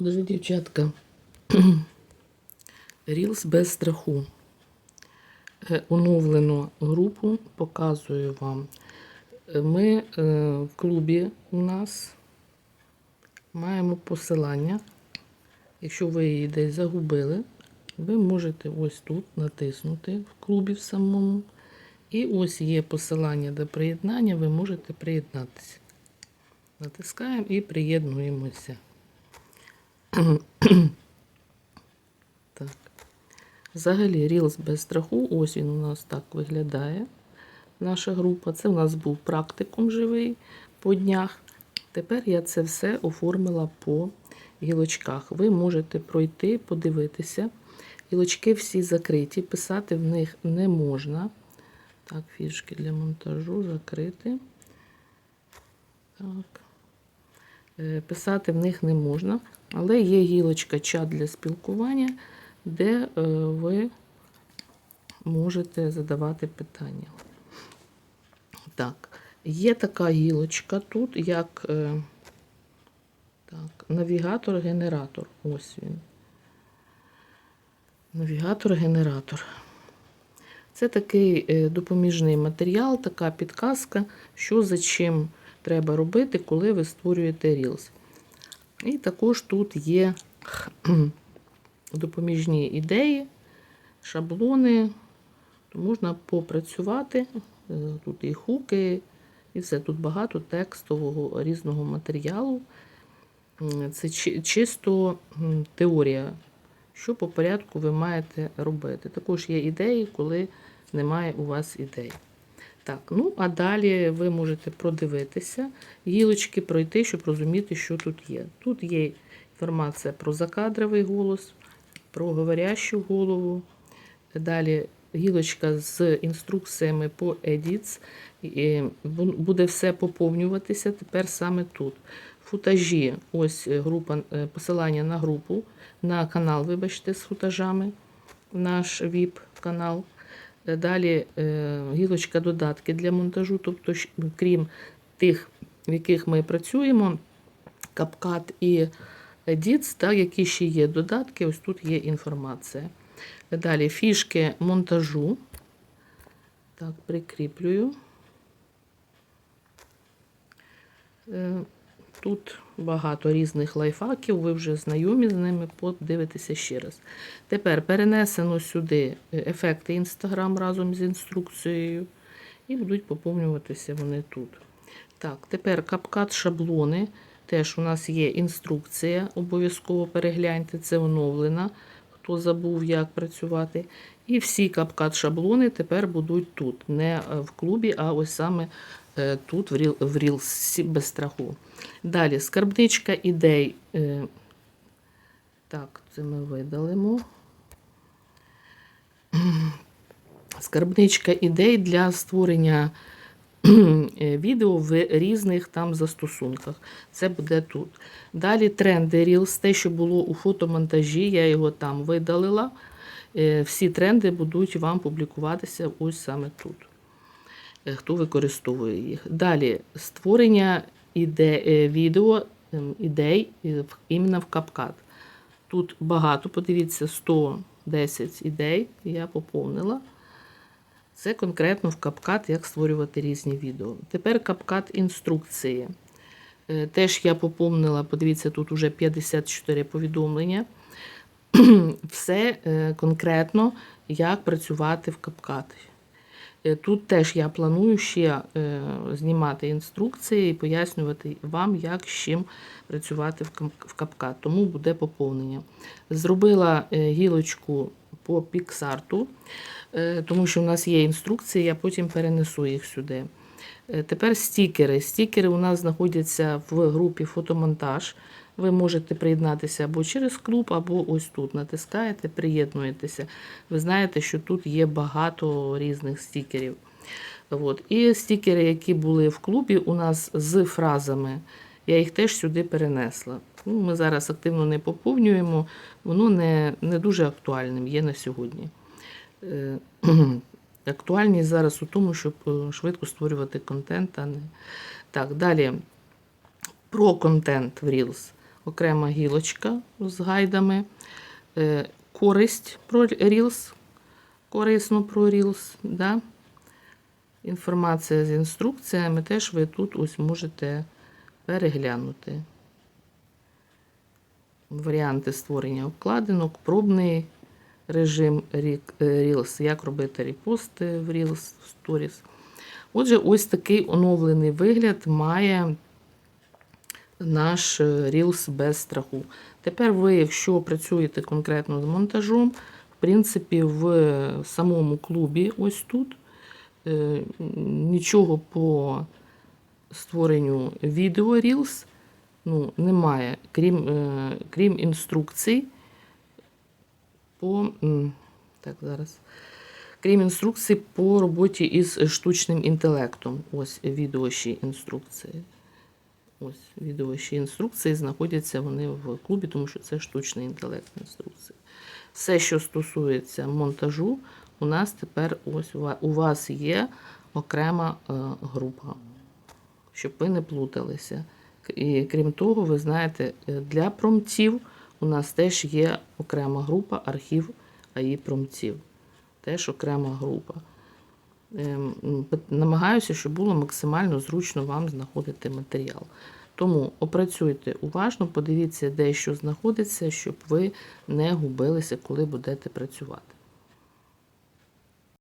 Дуже, дівчатка. Рілс без страху. Е, Оновлену групу показую вам. Ми е, в клубі у нас маємо посилання. Якщо ви її десь загубили, ви можете ось тут натиснути в клубі в самому. І ось є посилання до приєднання, ви можете приєднатися. Натискаємо і приєднуємося. Так. Взагалі, Reels без страху, ось він у нас так виглядає. Наша група. Це у нас був практикум живий по днях. Тепер я це все оформила по гілочках. Ви можете пройти, подивитися. Гілочки всі закриті, писати в них не можна. Так, фішки для монтажу закрити. Так. Е, Писати в них не можна, але є гілочка чат для спілкування, де е, ви можете задавати питання. Так, є така гілочка тут, як е, так, навігатор-генератор. Ось він. Навігатор-генератор. Це такий е, допоміжний матеріал, така підказка, що за чим треба робити, коли ви створюєте Reels. І також тут є допоміжні ідеї, шаблони, можна попрацювати. Е, Тут і хуки, і все. Тут багато текстового різного матеріалу. Це чисто теорія, що по порядку ви маєте робити. Також є ідеї, коли немає у вас ідей. Так, ну а далі ви можете продивитися, гілочки пройти, щоб розуміти, що тут є. Тут є інформація про закадровий голос, про говорящу голову. Далі гілочка з інструкціями по edits. І Буде все поповнюватися тепер саме тут. Футажі, ось е, група, е, посилання на групу, на канал, вибачте, з футажами, наш VIP-канал. Е, Далі е, гілочка додатки для монтажу, тобто, крім тих, в яких ми працюємо, CapCut і Edits, так, які ще є додатки, ось тут є інформація. Далі фішки монтажу. Так, прикріплюю. Тут багато різних лайфхаків, ви вже знайомі з ними, подивитися ще раз. Тепер перенесено сюди е, ефекти Instagram разом з інструкцією, і будуть поповнюватися вони тут. Так, тепер капкат шаблони. Теж у нас є інструкція, обов'язково перегляньте, це оновлена, хто забув, як працювати. І всі капкат шаблони тепер будуть тут, не е, в клубі, а ось саме тут, в Reels без страху. Далі, скарбничка ідей. е, Так, це ми видалимо. Скарбничка ідей для створення е, відео в різних там застосунках. Це буде тут. Далі тренди Reels, те, що було у фотомонтажі, я його там видалила. Е, Всі тренди будуть вам публікуватися ось саме тут. Е, Хто використовує їх. Далі створення іде, е, відео, ем, ідей е, іменно в CapCut. Тут багато, подивіться, 110 ідей я поповнила. Це конкретно в CapCut, як створювати різні відео. Тепер CapCut інструкції. Теж я поповнила, подивіться, тут уже 54 повідомлення. Все конкретно, як працювати в CapCut. Е, Тут теж я планую ще е, знімати інструкції і пояснювати вам, як з чим працювати в CapCut. Тому буде поповнення. Зробила е, гілочку по піксарту, тому що у нас є інструкції, я потім перенесу їх сюди. Тепер стікери. Стікери у нас знаходяться в групі фотомонтаж. Ви можете приєднатися або через клуб, або ось тут. Натискаєте, приєднуєтеся. Ви знаєте, що тут є багато різних стікерів. От. І стікери, які були в клубі, у нас з фразами, я їх теж сюди перенесла. Ну, ми зараз активно не поповнюємо, воно не, не дуже актуальним є на сьогодні. Е, Актуальність зараз у тому, щоб е, швидко створювати контент, а не так. Далі про контент в Reels. Окрема гілочка з гайдами, е, користь про Reels, корисно про Reels, да? інформація з інструкціями теж ви тут ось можете переглянути. Варіанти створення обкладинок, пробний режим е, Reels, як робити репости в Reels, Stories. Отже, ось такий оновлений вигляд має наш е, Reels без страху. Тепер ви, якщо працюєте конкретно з монтажом, в принципі, в самому клубі, ось тут, е, нічого по створенню відео Reels ну, немає, крім, е, крім інструкцій по. Так, зараз. Крім інструкцій по роботі із штучним інтелектом. Ось відео інструкції. Ось відео ще інструкції знаходяться вони в клубі, тому що це штучний інтелект інструкції. Все, що стосується монтажу, у нас тепер ось у вас є окрема е, група, щоб ви не плуталися. І крім того, ви знаєте, е, для промптів у нас теж є окрема група архів АІ промптів. Теж окрема група. Ем, Намагаюся, щоб було максимально зручно вам знаходити матеріал. Тому опрацюйте уважно, подивіться, де що знаходиться, щоб ви не губилися, коли будете працювати.